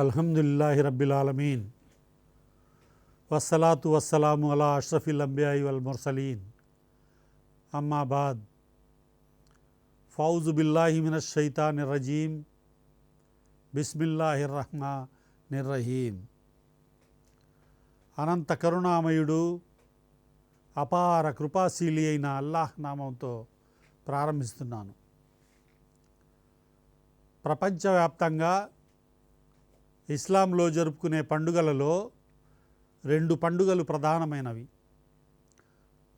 అల్హమ్దుల్లాహి రబ్బిల్ ఆలమీన్. వస్సలాతు వస్సలాము అలా అష్రఫిల్ అంబియాయి వల్ ముర్సలీన్. అమ్మాబాద్ ఫౌజు బిల్లాహి మిన షైతాని రజీం బిస్మిల్లాహి రహ్మా. నిర్రహీం అనంత కరుణామయుడు అపార కృపాశీలి అయిన అల్లాహ్ నామంతో ప్రారంభిస్తున్నాను. ప్రపంచవ్యాప్తంగా ఇస్లాంలో జరుపుకునే పండుగలలో రెండు పండుగలు ప్రధానమైనవి.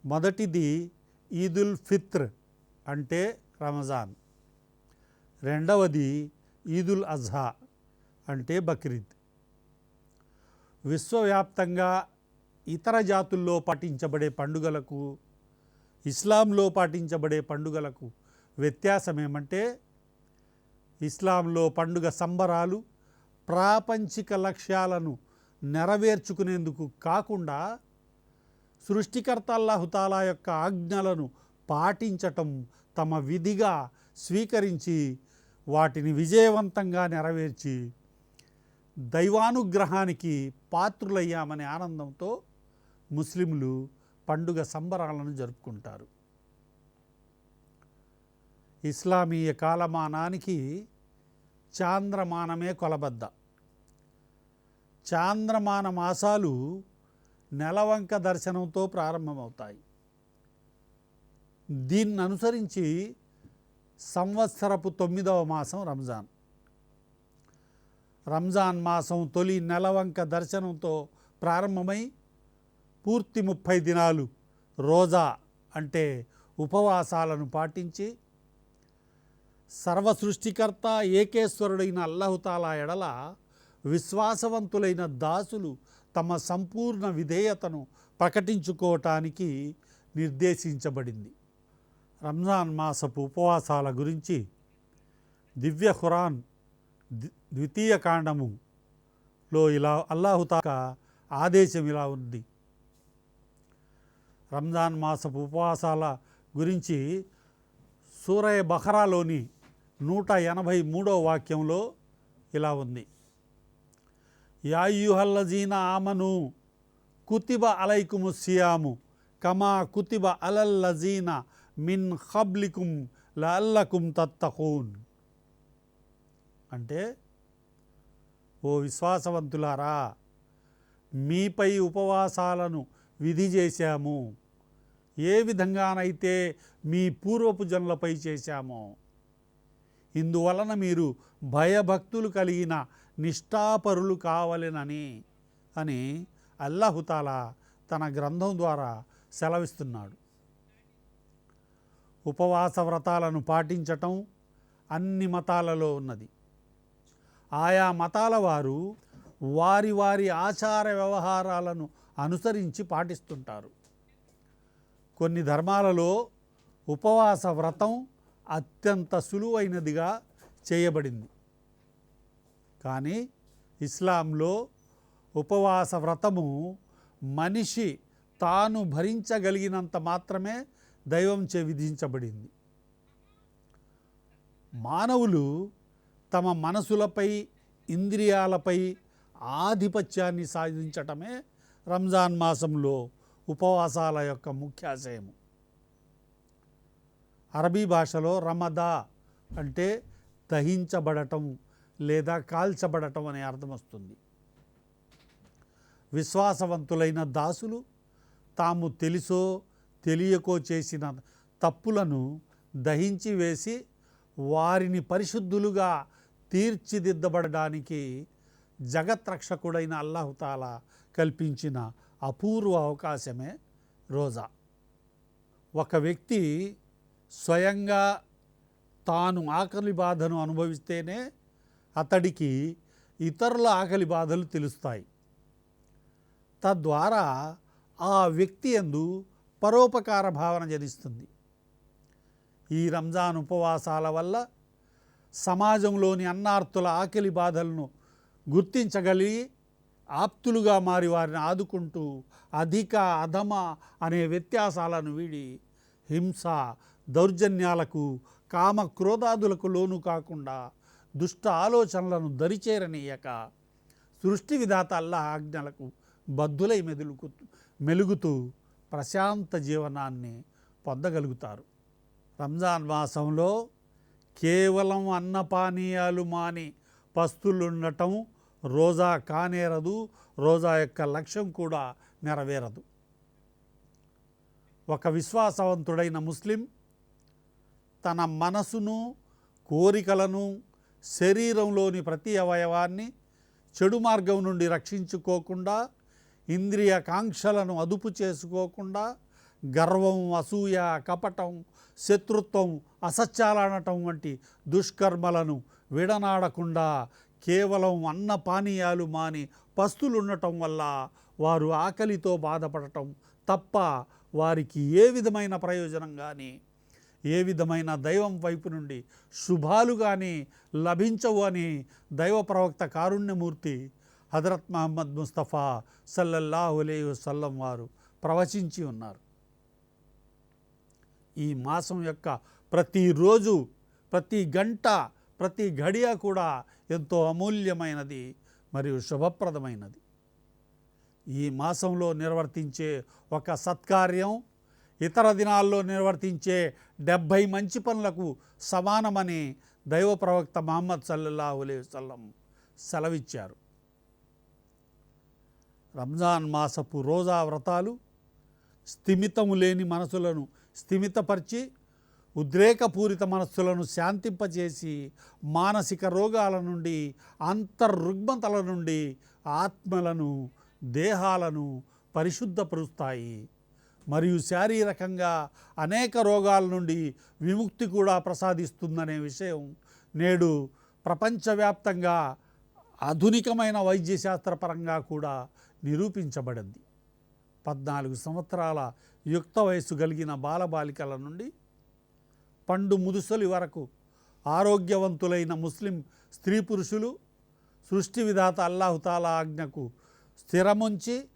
మొదటిది ఈదుల్ ఫిత్ర్ అంటే రమజాన్ రెండవది ఈదుల్ అజ్హా అంటే బక్రీద్. విశ్వవ్యాప్తంగా ఇతర జాతుల్లో పాటించబడే పండుగలకు ఇస్లాంలో పాటించబడే పండుగలకు వ్యత్యాసం ఏమంటే ఇస్లాంలో పండుగ సంబరాలు ప్రాపంచిక లక్ష్యాలను నెరవేర్చుకునేందుకు కాకుండా సృష్టికర్త అల్లాహుతాలా యొక్క ఆజ్ఞలను పాటించటం తమ విధిగా స్వీకరించి వాటిని విజయవంతంగా నెరవేర్చి దైవానుగ్రహానికి పాత్రులయ్యామనే ఆనందంతో ముస్లింలు పండుగ సంబరాలను జరుపుకుంటారు. ఇస్లామీయ కాలమానానికి చాంద్రమానమే కొలబద్ద. చాంద్రమాన మాసాలు నెలవంక దర్శనంతో ప్రారంభమవుతాయి. దీన్ని అనుసరించి సంవత్సరపు తొమ్మిదవ మాసం రంజాన్. రంజాన్ మాసం తొలి నెలవంక దర్శనంతో ప్రారంభమై పూర్తి ముప్పై దినాలు రోజా అంటే ఉపవాసాలను పాటించి సర్వ సృష్టికర్త ఏకేశ్వరుడైన అల్లహుతాలా ఎడల విశ్వాసవంతులైన దాసులు తమ సంపూర్ణ విధేయతను ప్రకటించుకోవటానికి నిర్దేశించబడింది. రంజాన్ మాసపు ఉపవాసాల గురించి దివ్య ఖురాన్ ద్వితీయ కాండములో ఇలా అల్లాహుతాక ఆదేశం ఇలా ఉంది. రంజాన్ మాసపు ఉపవాసాల గురించి సూరయ బహరాలోని నూట ఎనభై మూడో వాక్యంలో ఇలా ఉంది. యాయుహల్లజీన ఆమను కుతిబ అలైకుము సియాము కమా కుతిబ అలల్లజీన మిన్ హబ్లికుం లల్లకుం తత్తహూన్ అంటే ఓ విశ్వాసవంతులారా మీపై ఉపవాసాలను విధి చేశాము. ఏ విధంగానైతే మీ పూర్వపు జనులపై చేశామో ఇందువలన మీరు భయభక్తులు కలిగిన నిష్ఠాపరులు కావలెనని అని అల్లాహుతాలా తన గ్రంథం ద్వారా సెలవిస్తున్నాడు. ఉపవాస వ్రతాలను పాటించటం అన్ని మతాలలో ఉన్నది. ఆయా మతాల వారు వారి వారి ఆచార వ్యవహారాలను అనుసరించి పాటిస్తుంటారు. కొన్ని ధర్మాలలో ఉపవాస వ్రతం అత్యంత సులువైనదిగా చేయబడింది. కానీ ఇస్లాంలో ఉపవాస వ్రతము మనిషి తాను భరించగలిగినంత మాత్రమే దైవం చే విధించబడింది. మానవులు తమ మనసులపై ఇంద్రియాలపై ఆధిపత్యాన్ని సాధించటమే రంజాన్ మాసంలో ఉపవాసాల యొక్క ముఖ్యాశయము అరబీ భాషలో రమదా అంటే దహించబడటం లేదా కాల్చబడటం అనే అర్థం వస్తుంది. విశ్వాసవంతులైన దాసులు తాము తెలుసో తెలియకో చేసిన తప్పులను దహించి వేసి వారిని పరిశుద్ధులుగా తీర్చిదిద్దబడడానికి జగత్రక్షకుడైన అల్లాహుతాలా కల్పించిన అపూర్వ అవకాశమే రోజా. ఒక వ్యక్తి స్వయంగా తాను ఆకలి బాధను అనుభవిస్తేనే అతడికి ఇతరుల ఆకలి బాధలు తెలుస్తాయి. తద్వారా ఆ వ్యక్తి ఎందు పరోపకార భావన జనిస్తుంది. ఈ రంజాన్ ఉపవాసాల వల్ల సమాజంలోని అన్నార్తుల ఆకలి బాధలను గుర్తించగలిగి ఆప్తులుగా మారి వారిని ఆదుకుంటూ అధిక అధమ అనే వ్యత్యాసాలను వీడి హింస దౌర్జన్యాలకు కామ క్రోధాదులకు లోను కాకుండా దుష్ట ఆలోచనలను దరిచేరనీయక. సృష్టి విధాత అల్లా ఆజ్ఞలకు బద్దులై మెదులుకు మెలుగుతూ ప్రశాంత జీవనాన్ని పొందగలుగుతారు. రంజాన్ మాసంలో కేవలం అన్నపానీయాలు మాని పస్తులుండటం రోజా కానేరదు రోజా యొక్క లక్ష్యం కూడా నెరవేరదు. ఒక విశ్వాసవంతుడైన ముస్లిం తన మనసును కోరికలను శరీరంలోని ప్రతి అవయవాన్ని చెడు మార్గం నుండి రక్షించుకోకుండా ఇంద్రియ కాంక్షలను అదుపు చేసుకోకుండా గర్వం అసూయ కపటం శత్రుత్వం అసత్యాలనటం వంటి దుష్కర్మలను విడనాడకుండా కేవలం అన్న పానీయాలు మాని పస్తులుండటం వల్ల వారు ఆకలితో బాధపడటం తప్ప వారికి ఏ విధమైన ప్రయోజనం కానీ ఏ విధమైన దైవం వైపు నుండి శుభాలు కానీ లభించవు అని దైవ ప్రవక్త కారుణ్యమూర్తి హజరత్ మహమ్మద్ ముస్తఫా సల్లల్లాహు అలై వసల్లం వారు ప్రవచించి ఉన్నారు. ఈ మాసం యొక్క ప్రతిరోజు ప్రతి గంట ప్రతి ఘడియ కూడా ఎంతో అమూల్యమైనది మరియు శుభప్రదమైనది. ఈ మాసంలో నిర్వర్తించే ఒక సత్కార్యం ఇతర దినాల్లో నిర్వర్తించే డెబ్భై మంచి పనులకు సమానమని దైవ ప్రవక్త మహమ్మద్ సల్లల్లాహు అలైహి వసల్లం సెలవిచ్చారు. రంజాన్ మాసపు రోజా వ్రతాలు స్థిమితము లేని మనసులను స్థిమితపరిచి ఉద్రేకపూరిత మనస్సులను శాంతింపజేసి మానసిక రోగాల నుండి అంతర్రుగ్మతల నుండి ఆత్మలను దేహాలను పరిశుద్ధపరుస్తాయి. మరియు శారీరకంగా అనేక రోగాల నుండి విముక్తి కూడా ప్రసాదిస్తుందనే విషయం నేడు ప్రపంచవ్యాప్తంగా ఆధునికమైన వైద్యశాస్త్రపరంగా కూడా నిరూపించబడింది. పద్నాలుగు సంవత్సరాల యుక్త వయస్సు కలిగిన బాలబాలికల నుండి పండు ముదుసలి వరకు ఆరోగ్యవంతులైన ముస్లిం స్త్రీ పురుషులు సృష్టి విధాత అల్లాహుతాలా ఆజ్ఞకు స్థిరముంచి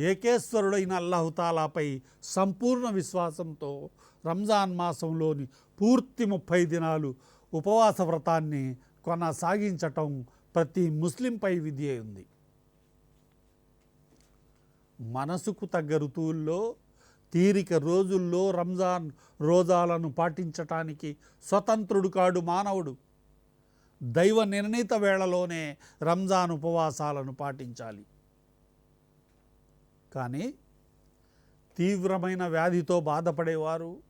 ఏకేశ్వరుడైన అల్లాహుతాలాపై సంపూర్ణ విశ్వాసంతో రంజాన్ మాసంలోని పూర్తి ముప్పై దినాలు ఉపవాస వ్రతాన్ని కొనసాగించటం ప్రతి ముస్లింపై విధి ఉంది. మనసుకు తగ్గ ఋతువుల్లో తీరిక రోజుల్లో రంజాన్ రోజాలను పాటించటానికి స్వతంత్రుడు కాడు మానవుడు. దైవ నిర్ణీత వేళలోనే రంజాన్ ఉపవాసాలను పాటించాలి. కానీ తీవ్రమైన వ్యాధితో బాధపడేవారు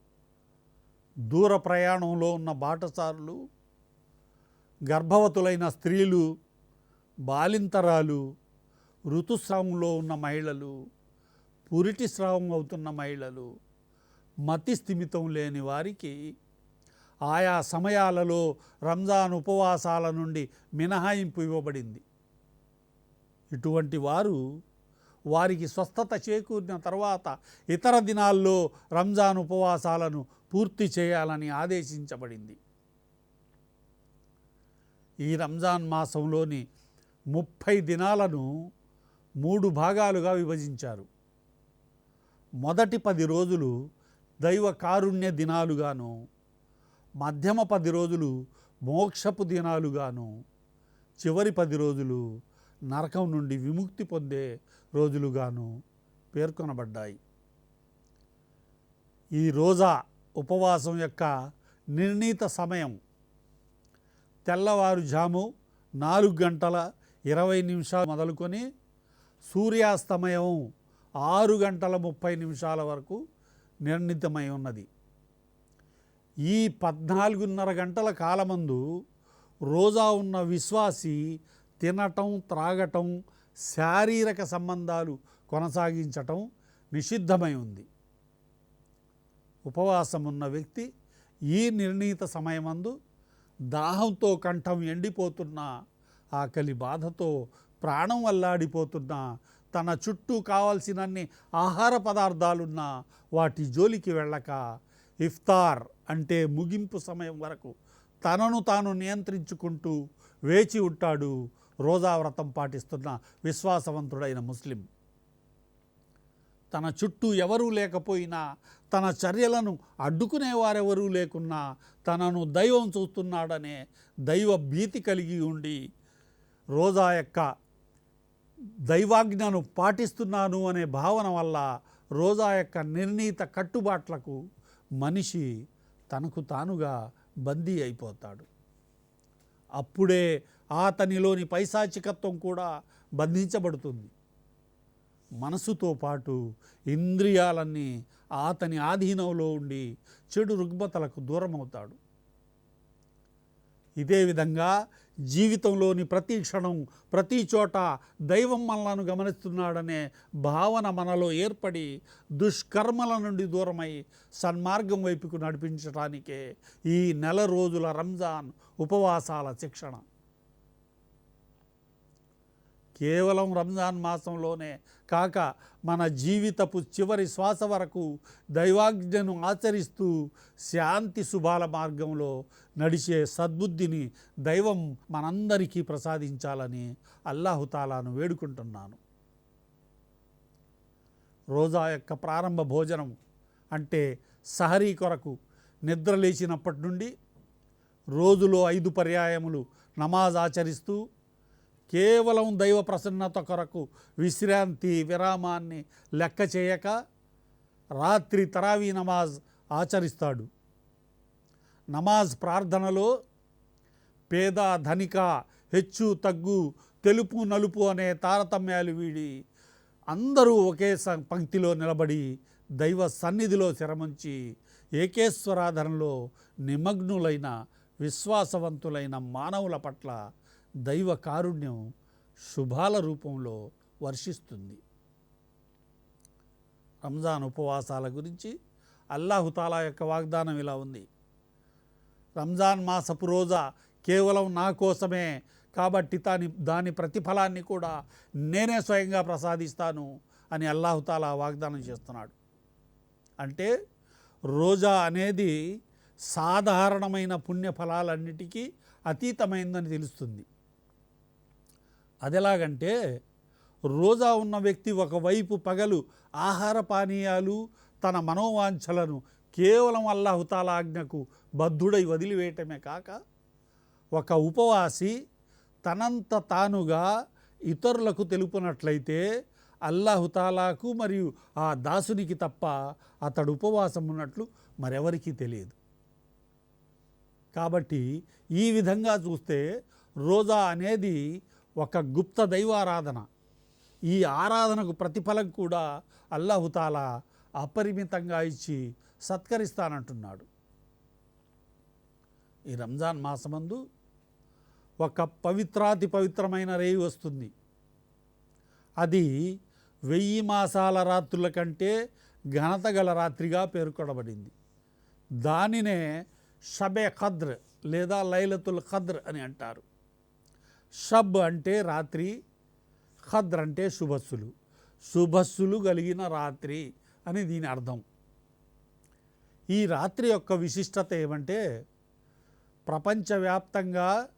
దూర ప్రయాణంలో ఉన్న బాటసారులు గర్భవతులైన స్త్రీలు బాలింతరాలు ఋతుస్రావంలో ఉన్న మహిళలు పురిటి స్రావం అవుతున్న మహిళలు మతి స్థిమితం లేని వారికి ఆయా సమయాలలో రంజాన్ ఉపవాసాల నుండి మినహాయింపు ఇవ్వబడింది. ఇటువంటి వారు వారికి స్వస్థత చేకూరిన తర్వాత ఇతర దినాల్లో రంజాన్ ఉపవాసాలను పూర్తి చేయాలని ఆదేశించబడింది. ఈ రంజాన్ మాసంలోని ముప్పై దినాలను మూడు భాగాలుగా విభజించారు. మొదటి పది రోజులు దైవ కారుణ్య దినాలుగాను మధ్యమ పది రోజులు మోక్షపు దినాలుగాను చివరి పది రోజులు నరకం నుండి విముక్తి పొందే రోజులుగాను పేర్కొనబడ్డాయి. ఈ రోజా ఉపవాసం యొక్క నిర్ణీత సమయం తెల్లవారుజాము నాలుగు గంటల ఇరవై నిమిషాలు మొదలుకొని సూర్యాస్తమయం ఆరు గంటల ముప్పై నిమిషాల వరకు నిర్ణీతమై ఉన్నది. ఈ పద్నాలుగున్నర గంటల కాలమందు రోజా ఉన్న విశ్వాసి తినటం త్రాగటం శారీరక సంబంధాలు కొనసాగించటం నిషిద్ధమై ఉంది. ఉపవాసం ఉన్న వ్యక్తి ఈ నిర్ణీత సమయమందు దాహంతో కంఠం ఎండిపోతున్న ఆకలి బాధతో ప్రాణం అల్లాడిపోతున్న తన చుట్టూ కావాల్సినన్ని ఆహార పదార్థాలున్నా వాటి జోలికి వెళ్ళక ఇఫ్తార్ అంటే ముగింపు సమయం వరకు తనను తాను నియంత్రించుకుంటూ వేచి ఉంటాడు రోజా వ్రతం పాటిస్తున్న విశ్వాసవంతుడైన ముస్లిం. తన చుట్టూ ఎవరూ లేకపోయినా తన చర్యలను అడ్డుకునేవారెవరూ లేకున్నా తనను దైవం చూస్తున్నాడనే దైవ భీతి కలిగి ఉండి రోజా యొక్క దైవాజ్ఞను పాటిస్తున్నాను అనే భావన వల్ల రోజా యొక్క నిర్ణీత కట్టుబాట్లకు మనిషి తనకు తానుగా బందీ అయిపోతాడు. అప్పుడే అతనిలోని పైశాచికత్వం కూడా బంధించబడుతుంది. మనసుతో పాటు ఇంద్రియాలన్నీ అతని ఆధీనంలో ఉండి చెడు రుగ్మతలకు దూరమవుతాడు. ఇదే విధంగా జీవితంలోని ప్రతి క్షణం ప్రతి చోట దైవం మనలను గమనిస్తున్నాడనే భావన మనలో ఏర్పడి దుష్కర్మల నుండి దూరమై సన్మార్గం వైపుకు నడిపించడానికే ఈ నెల రోజుల రంజాన్ ఉపవాసాల శిక్షణ. కేవలం రంజాన్ మాసంలోనే కాక మన జీవితపు చివరి శ్వాస వరకు దైవాజ్ఞను ఆచరిస్తూ శాంతి శుభాల మార్గంలో నడిచే సద్బుద్ధిని దైవం మనందరికీ ప్రసాదించాలని అల్లాహుతాలాను వేడుకుంటున్నాను. రోజా యొక్క ప్రారంభ భోజనం అంటే సహరీ కొరకు నిద్ర లేచినప్పటి నుండి రోజులో ఐదు పర్యాయములు నమాజ్ ఆచరిస్తూ కేవలం దైవ ప్రసన్నత కొరకు విశ్రాంతి విరామాన్ని లెక్క చేయక రాత్రి తరావీ నమాజ్ ఆచరిస్తాడు. నమాజ్ ప్రార్థనలో పేద ధనిక హెచ్చు తగ్గు తెలుపు నలుపు అనే తారతమ్యాలు వీడి అందరూ ఒకే పంక్తిలో నిలబడి దైవ సన్నిధిలో శరమంచి ఏకేశ్వరాధనలో నిమగ్నులైన విశ్వాసవంతులైన మానవుల పట్ల దైవ కారుణ్యం శుభాల రూపంలో వర్షిస్తుంది. రంజాన్ ఉపవాసాల గురించి అల్లాహుతాలా యొక్క వాగ్దానం ఇలా ఉంది. రంజాన్ మాసపు రోజా కేవలం నా కోసమే కాబట్టి దాని దాని ప్రతిఫలాన్ని కూడా నేనే స్వయంగా ప్రసాదిస్తాను అని అల్లాహుతాలా వాగ్దానం చేస్తున్నాడు. అంటే రోజా అనేది సాధారణమైన పుణ్యఫలాలన్నిటికీ అతీతమైందని తెలుస్తుంది. అదెలాగంటే రోజా ఉన్న వ్యక్తి ఒకవైపు పగలు ఆహార పానీయాలు తన మనోవాంఛలను కేవలం అల్లాహుతాలాజ్ఞకు బద్ధుడై వదిలివేయటమే కాక ఒక ఉపవాసి తనంత తానుగా ఇతరులకు తెలుపునట్లయితే అల్లాహుతాలాకు మరియు ఆ దాసునికి తప్ప అతడు ఉపవాసం ఉన్నట్లు మరెవరికీ తెలియదు. కాబట్టి ఈ విధంగా చూస్తే రోజా అనేది ఒక గుప్త దైవారాధన. ఈ ఆరాధనకు ప్రతిఫలం కూడా అల్లాహుతాలా అపరిమితంగా ఇచ్చి సత్కరిస్తానంటున్నాడు. ఈ రంజాన్ మాసమందు ఒక పవిత్రాతి పవిత్రమైన రేయి వస్తుంది. అది వెయ్యి మాసాల రాత్రుల కంటే ఘనత గల రాత్రిగా పేర్కొనబడింది. దానినే షబే ఖద్ర్ లేదా లైలతుల్ ఖద్ర్ అని అంటారు. షబ్ అంటే రాత్రి ఖద్ర్ అంటే శుభస్సులు. శుభస్సులు కలిగిన రాత్రి అని దీని అర్థం. ఈ రాత్రి యొక్క విశిష్టత ఏమంటే ప్రపంచవ్యాప్తంగా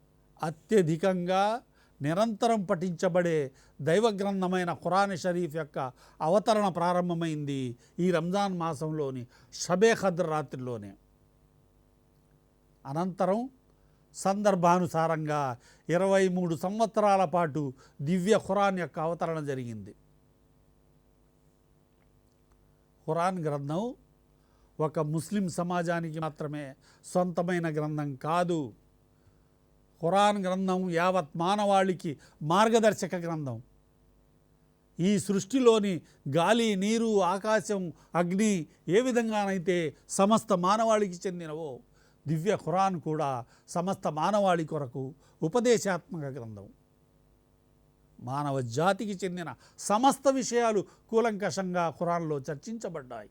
అత్యధికంగా నిరంతరం పఠించబడే దైవ గ్రంథమైన ఖురాన్ షరీఫ్ యొక్క అవతరణ ప్రారంభమైంది ఈ రంజాన్ మాసంలోని షబే ఖద్ర రాత్రిలోనే. అనంతరం సందర్భానుసారంగా ఇరవై మూడు సంవత్సరాల పాటు దివ్య ఖురాన్ యొక్క అవతరణ జరిగింది. ఖురాన్ గ్రంథం ఒక ముస్లిం సమాజానికి మాత్రమే సొంతమైన గ్రంథం కాదు. ఖురాన్ గ్రంథం యావత్ మానవాళికి మార్గదర్శక గ్రంథం. ఈ సృష్టిలోని గాలి నీరు ఆకాశం అగ్ని ఏ విధంగానైతే సమస్త మానవాళికి చెందినవో దివ్య ఖురాన్ కూడా సమస్త మానవాళి కొరకు ఉపదేశాత్మక గ్రంథం. మానవ జాతికి చెందిన సమస్త విషయాలు కూలంకషంగా ఖురాన్లో చర్చించబడ్డాయి.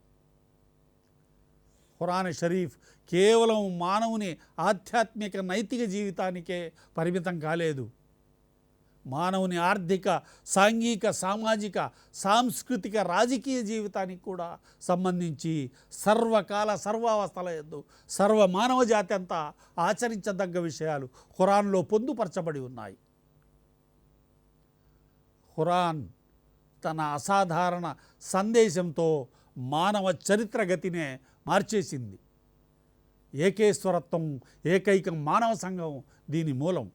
ఖురాన్ షరీఫ్ కేవలం మానవుని ఆధ్యాత్మిక నైతిక జీవితానికే పరిమితం కాలేదు. మానవుని ఆర్థిక సాంఘిక సామాజిక సాంస్కృతిక రాజకీయ జీవితానికి కూడా సంబంధించి సర్వకాల సర్వావస్థల ఎందు సర్వ మానవ జాతి అంతా ఆచరించదగ్గ విషయాలు ఖురాన్లో పొందుపరచబడి ఉన్నాయి. ఖురాన్ తన అసాధారణ సందేశంతో మానవ చరిత్ర గతినే మార్చేసింది. ఏకేశ్వరత్వం ఏకైక మానవ సంఘం దీని మూలం.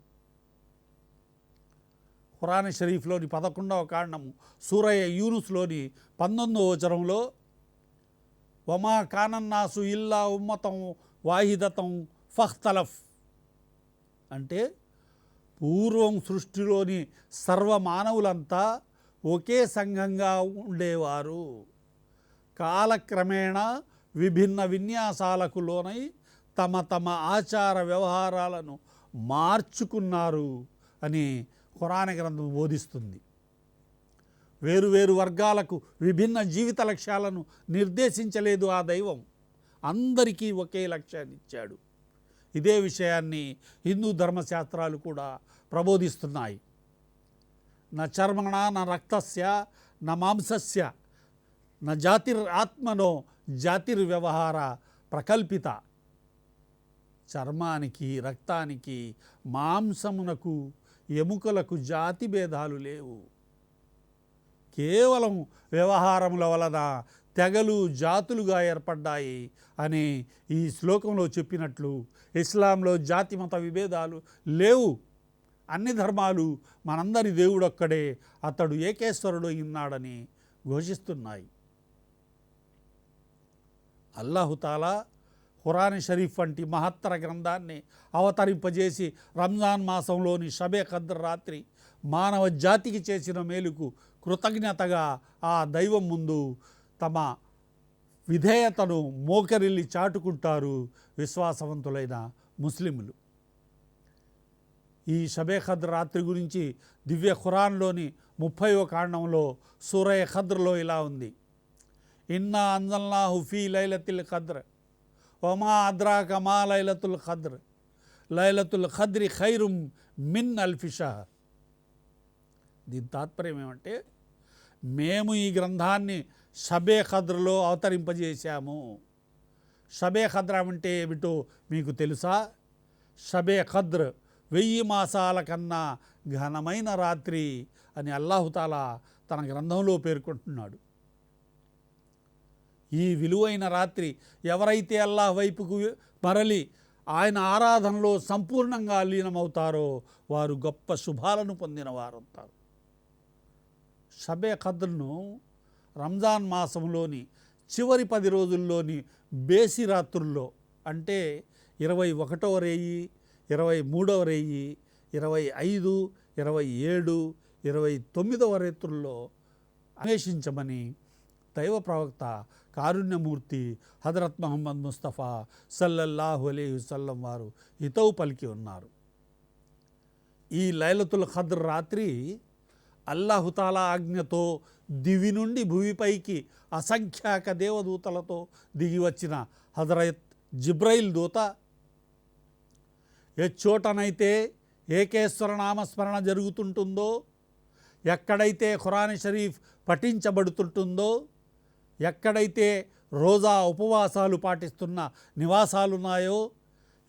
ఖురాన్ షరీఫ్లోని పదకొండవ కాండము సూరయ్య యూనుస్లోని పంతొమ్మిదవ వచనంలో వమా కానన్నాసు ఇల్లా ఉమ్మతం వాహిదతం ఫఖ్తలఫ్. అంటే పూర్వం సృష్టిలోని సర్వ మానవులంతా ఒకే సంఘంగా ఉండేవారు. కాలక్రమేణా విభిన్న విన్యాసాలకు లోనై తమ తమ ఆచార వ్యవహారాలను మార్చుకున్నారు అని ఖురాన గ్రంథం బోధిస్తుంది. వేరువేరు వర్గాలకు విభిన్న జీవిత లక్ష్యాలను నిర్దేశించలేదు ఆ దైవం. అందరికీ ఒకే లక్ష్యాన్ని ఇచ్చాడు. ఇదే విషయాన్ని హిందూ ధర్మశాస్త్రాలు కూడా ప్రబోధిస్తున్నాయి. నా చర్మణ నా రక్తస్య నా మాంసస్య నా జాతిర్ ఆత్మనో జాతిర్ వ్యవహార ప్రకల్పిత. చర్మానికి రక్తానికి మాంసమునకు ఎముకలకు జాతి భేదాలు లేవు. కేవలం వ్యవహారముల వలన తెగలు జాతులుగా ఏర్పడ్డాయి అని ఈ శ్లోకంలో చెప్పినట్లు ఇస్లాంలో జాతి మత విభేదాలు లేవు. అన్ని ధర్మాలు మనందరి దేవుడొక్కడే అతడు ఏకేశ్వరుడు ఉన్నాడని ఘోషిస్తున్నాయి. అల్లాహుతాలా ఖురాన్ షరీఫ్ వంటి మహత్తర గ్రంథాన్ని అవతరింపజేసి రంజాన్ మాసంలోని షబే ఖద్ర్ రాత్రి మానవ జాతికి చేసిన మేలుకు కృతజ్ఞతగా ఆ దైవం ముందు తమ విధేయతను మోకరిల్లి చాటుకుంటారు విశ్వాసవంతులైన ముస్లింలు ఈ షబే ఖద్ర రాత్రి గురించి దివ్య ఖురాన్లోని ముప్పైవ కాండంలో సూరయ ఖద్రలో ఇలా ఉంది. ఇన్నా అంజల్నా హుఫీ లైలతిల్ ఖద్ర ఒమా అద్రా కమా లైలతుల్ ఖద్ర్ లైలతుల్ ఖద్రి ఖైరుం మిన్ అల్ఫిషహర్ దీని తాత్పర్యం ఏమంటే మేము ఈ గ్రంథాన్ని షబే ఖద్రలో అవతరింపజేశాము. షబే ఖద్ర అంటే ఏమిటో మీకు తెలుసా? షబే ఖద్ర్ వెయ్యి మాసాల కన్నా ఘనమైన రాత్రి అని అల్లాహుతాలా తన గ్రంథంలో పేర్కొంటున్నాడు. ఈ విలువైన రాత్రి ఎవరైతే అల్లాహ్ వైపుకు మరలి ఆయన ఆరాధనలో సంపూర్ణంగా లీనమవుతారో వారు గొప్ప శుభాలను పొందిన వారంటారు షబే ఖద్ర్ను రంజాన్ మాసంలోని చివరి పది రోజుల్లోని బేసి రాత్రుల్లో అంటే ఇరవై ఒకటవ రేయి ఇరవై మూడవ రేయి ఇరవై ఐదు ఇరవై ఏడు ఇరవై తొమ్మిదవ రేతుల్లో అన్వేషించమని దైవ ప్రవక్త కారుణ్యమూర్తి హజరత్ మహమ్మద్ ముస్తఫా సల్లల్లాహు అలీ వసల్లం వారు హితవు పలికి ఉన్నారు. ఈ లైలతుల్ ఖద్ర రాత్రి అల్లాహుతాలా ఆజ్ఞతో దివి నుండి భూమిపైకి అసంఖ్యాక దేవదూతలతో దిగి వచ్చిన హజరత్ జిబ్రైల్ దూత ఏ చోటనైతే ఏకేశ్వర నామస్మరణ జరుగుతుంటుందో ఎక్కడైతే ఖురాన్ షరీఫ్ పఠించబడుతుంటుందో ఎక్కడైతే రోజా ఉపవాసాలు పాటిస్తున్న నివాసాలున్నాయో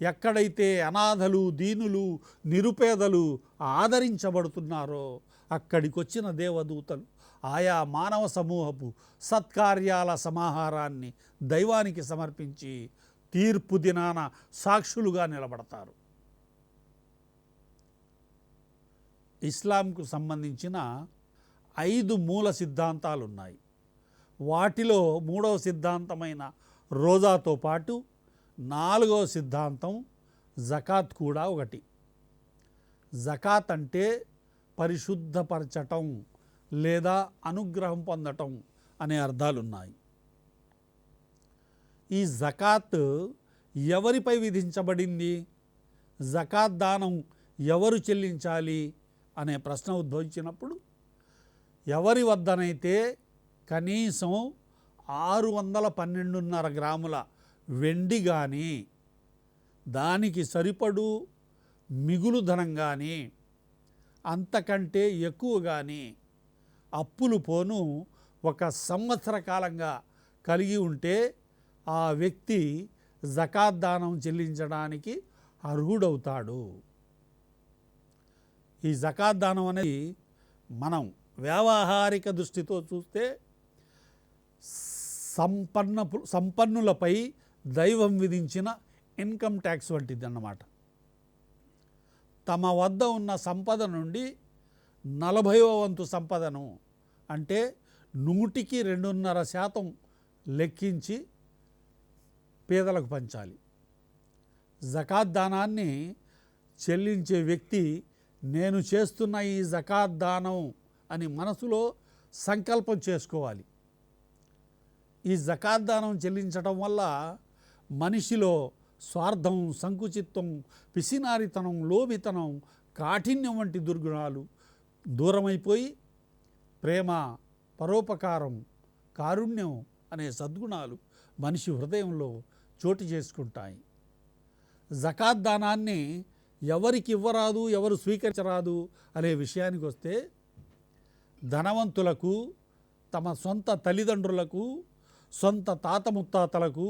ఎక్కడైతే అనాథలు దీనులు నిరుపేదలు ఆదరించబడుతున్నారో అక్కడికి వచ్చిన దేవదూతలు ఆయా మానవ సమూహపు సత్కార్యాల సమాహారాన్ని దైవానికి సమర్పించి తీర్పు దినాన సాక్షులుగా నిలబడతారు. ఇస్లాంకు సంబంధించిన ఐదు మూల సిద్ధాంతాలు ఉన్నాయి వాటిలో మూడవ సిద్ధాంతమైన రోజాతో పాటు నాలుగవ సిద్ధాంతం జకాత్ కూడా ఒకటి. జకాత్ అంటే పరిశుద్ధపరచటం లేదా అనుగ్రహం పొందటం అనే అర్థాలున్నాయి. ఈ జకాత్ ఎవరిపై విధించబడింది? జకాత్ దానం ఎవరు చెల్లించాలి? అనే ప్రశ్న ఉద్భవించినప్పుడు ఎవరి వద్దనైతే కనీసం ఆరు వందల పన్నెండున్నర గ్రాముల వెండి కానీ దానికి సరిపడు మిగులు ధనం కానీ అంతకంటే ఎక్కువ కానీ అప్పులు పోను ఒక సంవత్సర కాలంగా కలిగి ఉంటే ఆ వ్యక్తి జకాత్ దానం చెల్లించడానికి అర్హుడవుతాడు. ఈ జకాత్ దానం అనేది మనం వ్యావహారిక దృష్టితో చూస్తే సంపన్న సంపన్నులపై దైవం విధించిన ఇన్కమ్ ట్యాక్స్ వంటిది అన్నమాట తమ వద్ద ఉన్న సంపద నుండి నలభైవ వంతు సంపదను అంటే నూటికి రెండున్నర శాతం లెక్కించి పేదలకు పంచాలి. జకాత్ దానాన్ని చెల్లించే వ్యక్తి నేను చేస్తున్న ఈ జకాత్ దానం అని మనసులో సంకల్పం చేసుకోవాలి. ఈ జకాత్ దానం చెల్లించడం వల్ల మనిషిలో స్వార్థం సంకుచిత్వం పిసినారితనం లోభితనం కాఠిన్యం వంటి దుర్గుణాలు దూరమైపోయి ప్రేమ పరోపకారం కారుణ్యం అనే సద్గుణాలు మనిషి హృదయంలో చోటు చేసుకుంటాయి. జకాత్ దానాన్ని ఎవరికి ఇవ్వరాదు ఎవరు స్వీకరించరాదు అనే విషయానికి వస్తే ధనవంతులకు తమ సొంత తల్లిదండ్రులకు సొంత తాత ముత్తాతలకు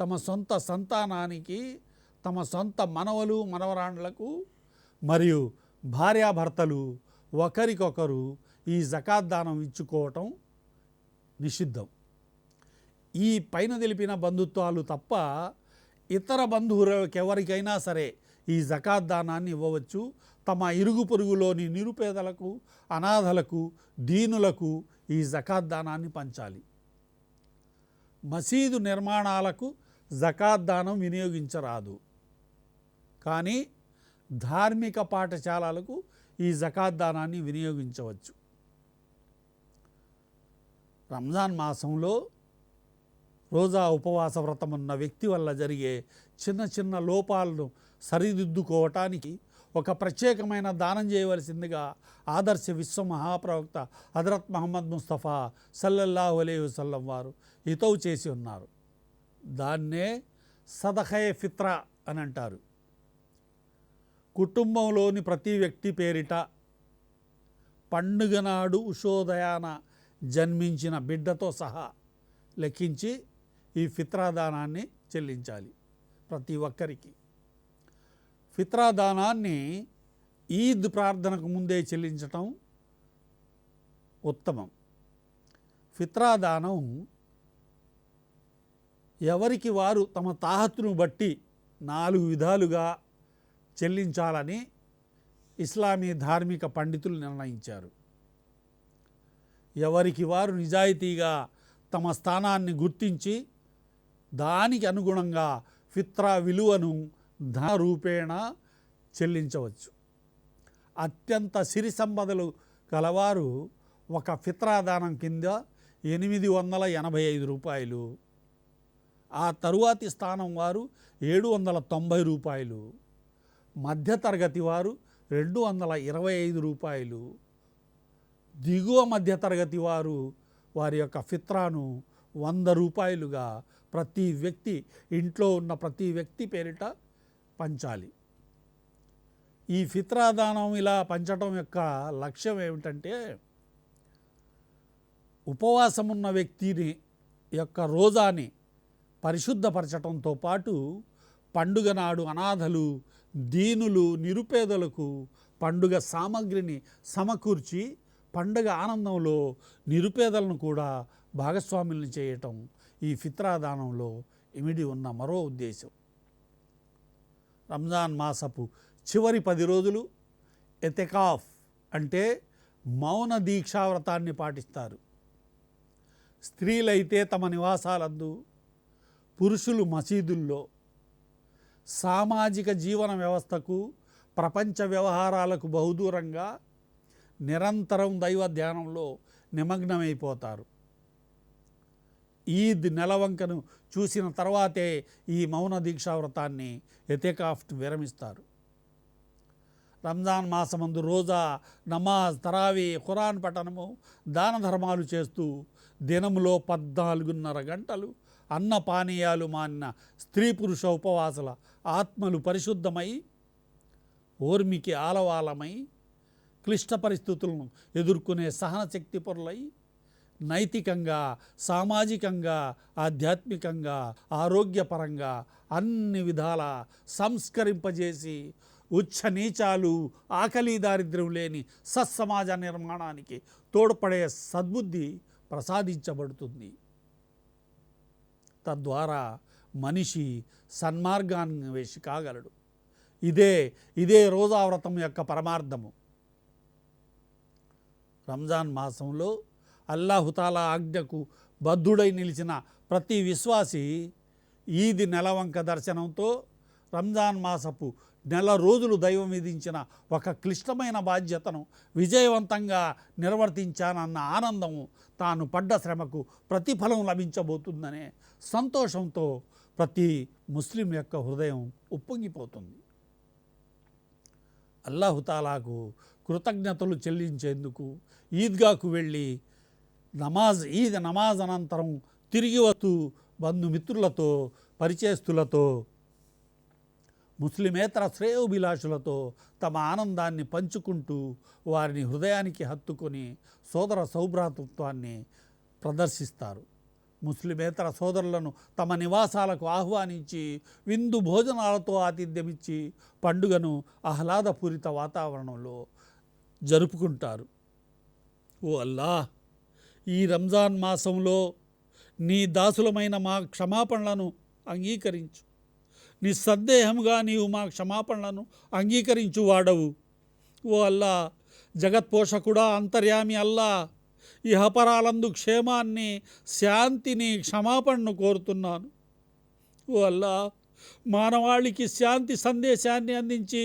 తమ సొంత సంతానానికి తమ సొంత మనవలు మనవరాండ్లకు మరియు భార్యాభర్తలు ఒకరికొకరు ఈ జకాత్ దానం ఇచ్చుకోవటం నిషిద్ధం. ఈ పైన తెలిపిన బంధుత్వాలు తప్ప ఇతర బంధువులకు ఎవరికైనా సరే ఈ జకాత్ దానాన్ని ఇవ్వవచ్చు. తమ ఇరుగు పొరుగులోని నిరుపేదలకు అనాథలకు దీనులకు ఈ జకాత్ దానాన్ని పంచాలి. మసీదు నిర్మాణాలకు జకాత్ దానం వినియోగించరాదు. కానీ ధార్మిక పాఠశాలలకు ఈ జకాత్ దానాన్ని వినియోగించవచ్చు. రంజాన్ మాసంలో రోజా ఉపవాస వ్రతం ఉన్న వ్యక్తి వల్ల జరిగే చిన్న చిన్న లోపాలను సరిదిద్దుకోవటానికి ఒక ప్రత్యేకమైన దానం చేయవలసిందిగా ఆదర్శ విశ్వ మహాప్రవక్త హజరత్ మహమ్మద్ ముస్తఫా సల్లల్లాహు అలైహి వసల్లం వారు హితవు చేసి ఉన్నారు. దాన్నే సదహయ ఫిత్రా అని అంటారు. కుటుంబంలోని ప్రతి వ్యక్తి పేరిట పండుగ నాడు ఉషోదయాన జన్మించిన బిడ్డతో సహా లెక్కించి ఈ ఫిత్రాదానాన్ని చెల్లించాలి ప్రతి ఒక్కరికి. ఫిత్రాదానాన్ని ఈద్ ప్రార్థనకు ముందే చెల్లించటం ఉత్తమం. ఫిత్రాదానం ఎవరికి వారు తమ తాహత్తును బట్టి నాలుగు విధాలుగా చెల్లించాలని ఇస్లామీ ధార్మిక పండితులు నిర్ణయించారు. ఎవరికి వారు నిజాయితీగా తమ స్థానాన్ని గుర్తించి దానికి అనుగుణంగా ఫిత్రా విలువను ధన రూపేణ చెల్లించవచ్చు. అత్యంత సిరి సంపదలు కలవారు ఒక ఫిత్రాదానం కింద ఎనిమిది వందల ఎనభై ఐదు రూపాయలు. ఆ తరువాతి స్థానం వారు ఏడు వందల తొంభై రూపాయలు. మధ్యతరగతి వారు రెండు వందల ఇరవై ఐదు రూపాయలు. దిగువ మధ్యతరగతి వారు వారి యొక్క ఫిత్రాను వంద రూపాయలుగా ప్రతి వ్యక్తి ఇంట్లో ఉన్న ప్రతి వ్యక్తి పేరిట పంచాలి. ఈ ఫిత్రాదానం ఇలా పంచడం యొక్క లక్ష్యం ఏమిటంటే ఉపవాసం ఉన్న వ్యక్తిని యొక్క రోజాని పరిశుద్ధపరచటంతో పాటు పండుగ నాడు అనాథలు దీనులు నిరుపేదలకు పండుగ సామగ్రిని సమకూర్చి పండుగ ఆనందంలో నిరుపేదలను కూడా భాగస్వాములను చేయటం ఈ ఫిత్రాదానంలో ఇమిడి ఉన్న మరో ఉద్దేశం. రంజాన్ మాసపు చివరి పది రోజులు ఎతెకాఫ్ అంటే మౌన దీక్షావ్రతాన్ని పాటిస్తారు. స్త్రీలైతే తమ నివాసాలందు పురుషులు మసీదుల్లో సామాజిక జీవన వ్యవస్థకు ప్రపంచ వ్యవహారాలకు బహుదూరంగా నిరంతరం దైవ ధ్యానంలో నిమగ్నమైపోతారు. ఈద్ నెలవంకను చూసిన తర్వాతే ఈ మౌన దీక్షా వ్రతాన్ని ఎతేకాఫ్ట్ విరమిస్తారు. రంజాన్ మాసమందు రోజా నమాజ్ తరావీ ఖురాన్ పఠనము దాన ధర్మాలు చేస్తూ దినములో పద్నాలుగున్నర గంటలు అన్న పానీయాలు మానిన స్త్రీ పురుష ఉపవాసుల ఆత్మలు పరిశుద్ధమై ఓర్మికి ఆలవాలమై క్లిష్ట పరిస్థితులను ఎదుర్కొనే సహనశక్తి పొరలై నైతికంగా సామాజికంగా ఆధ్యాత్మికంగా ఆరోగ్యపరంగా అన్ని విధాల సంస్కరింపజేసి ఉచ్చ నీచాలు ఆకలి దారిద్ర్యం లేని సత్సమాజ నిర్మాణానికి తోడ్పడే సద్బుద్ధి ప్రసాదించబడుతుంది. తద్వారా మనిషి సన్మార్గాన్వేషి కాగలడు ఇదే ఇదే రోజావ్రతం యొక్క పరమార్థము. రంజాన్ మాసంలో అల్లాహుతాలా ఆజ్ఞకు బద్ధుడై నిలిచిన ప్రతి విశ్వాసి ఈది నెలవంక దర్శనంతో రంజాన్ మాసపు నెల రోజులు దైవం విధించిన ఒక క్లిష్టమైన బాధ్యతను విజయవంతంగా నిర్వర్తించానన్న ఆనందము తాను పడ్డ శ్రమకు ప్రతిఫలం లభించబోతుందనే సంతోషంతో ప్రతి ముస్లిం యొక్క హృదయం ఉప్పొంగిపోతుంది. అల్లాహుతాలాకు కృతజ్ఞతలు చెల్లించేందుకు ఈద్గాకు వెళ్ళి నమాజ్ ఈద్ నమాజ్ అనంతరం తిరిగి వస్తూ బంధుమిత్రులతో పరిచయస్తులతో ముస్లిమేతర శ్రేయోభిలాషులతో తమ ఆనందాన్ని పంచుకుంటూ వారిని హృదయానికి హత్తుకొని సోదర సౌభ్రాతృత్వాన్ని ప్రదర్శిస్తారు. ముస్లిమేతర సోదరులను తమ నివాసాలకు ఆహ్వానించి విందు భోజనాలతో ఆతిథ్యమిచ్చి పండుగను ఆహ్లాదపూరిత వాతావరణంలో జరుపుకుంటారు. ఓ అల్లా ఈ రంజాన్ మాసంలో నీ దాసులమైన మా క్షమాపణలను అంగీకరించు. నిస్సందేహంగా నీవు మా క్షమాపణలను అంగీకరించు వాడవు ఓ అల్లా జగత్పోషకుడా అంతర్యామి అల్లా ఇహపరాలందు క్షేమాన్ని శాంతిని క్షమాపణను కోరుతున్నాను. ఓ అల్లా మానవాళికి శాంతి సందేశాన్ని అందించి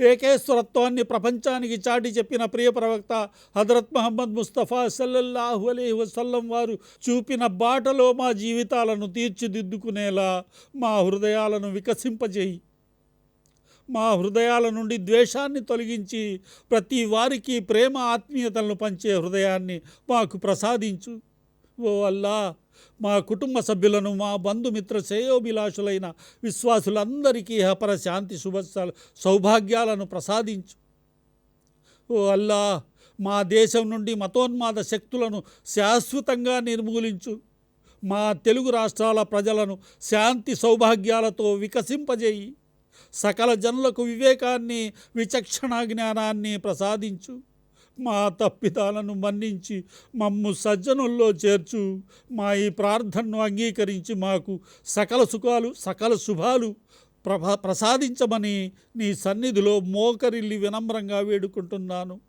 ఏకేశ్వరత్వాన్ని ప్రపంచానికి చాటి చెప్పిన ప్రియ ప్రవక్త హజరత్ మహమ్మద్ ముస్తఫా సల్లల్లాహు అలీ వసల్లం వారు చూపిన బాటలో మా జీవితాలను తీర్చిదిద్దుకునేలా మా హృదయాలను వికసింపజేయి. మా హృదయాల నుండి ద్వేషాన్ని తొలగించి ప్రతి వారికి ప్రేమ ఆత్మీయతలను పంచే హృదయాన్ని మాకు ప్రసాదించు. ఓ అల్లా మా కుటుంబ సభ్యులను మా బంధుమిత్ర శ్రేయోభిలాషులైన విశ్వాసులందరికీ హపర శాంతి శుభ సౌభాగ్యాలను ప్రసాదించు. ఓ అల్లా మా దేశం నుండి మతోన్మాద శక్తులను శాశ్వతంగా నిర్మూలించు. మా తెలుగు రాష్ట్రాల ప్రజలను శాంతి సౌభాగ్యాలతో వికసింపజేయి. సకల జనులకు వివేకాన్ని విచక్షణ జ్ఞానాన్ని ప్రసాదించు. మా తప్పిదాలను మన్నించి మమ్ము సజ్జనుల్లో చేర్చు. మా ఈ ప్రార్థనను అంగీకరించి మాకు సకల సుఖాలు సకల శుభాలు ప్రభ ప్రసాదించమని నీ సన్నిధిలో మోకరిల్లి వినమ్రంగా వేడుకుంటున్నాను.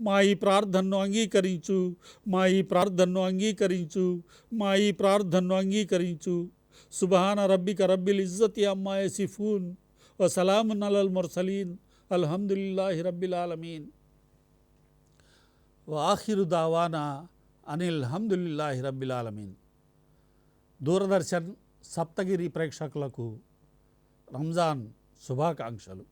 మా ఈ ప్రార్థనను అంగీకరించు. మా ఈ ప్రార్థనను అంగీకరించు. మా ఈ ప్రార్థనను అంగీకరించు. సుబహాన రబ్బిక రబ్బిల్ ఇజ్జతి అమ్మాయి సిఫూన్. వసలామున్ అలల్ ముర్సలీన్. అల్హమ్దుల్లాహి రబ్బిల్ ఆలమీన్. వాహిరు దావానా అనిల్ హమ్దుల్లాహి రబ్బిల్ దూరదర్శన్ సప్తగిరి ప్రేక్షకులకు రంజాన్ శుభాకాంక్షలు.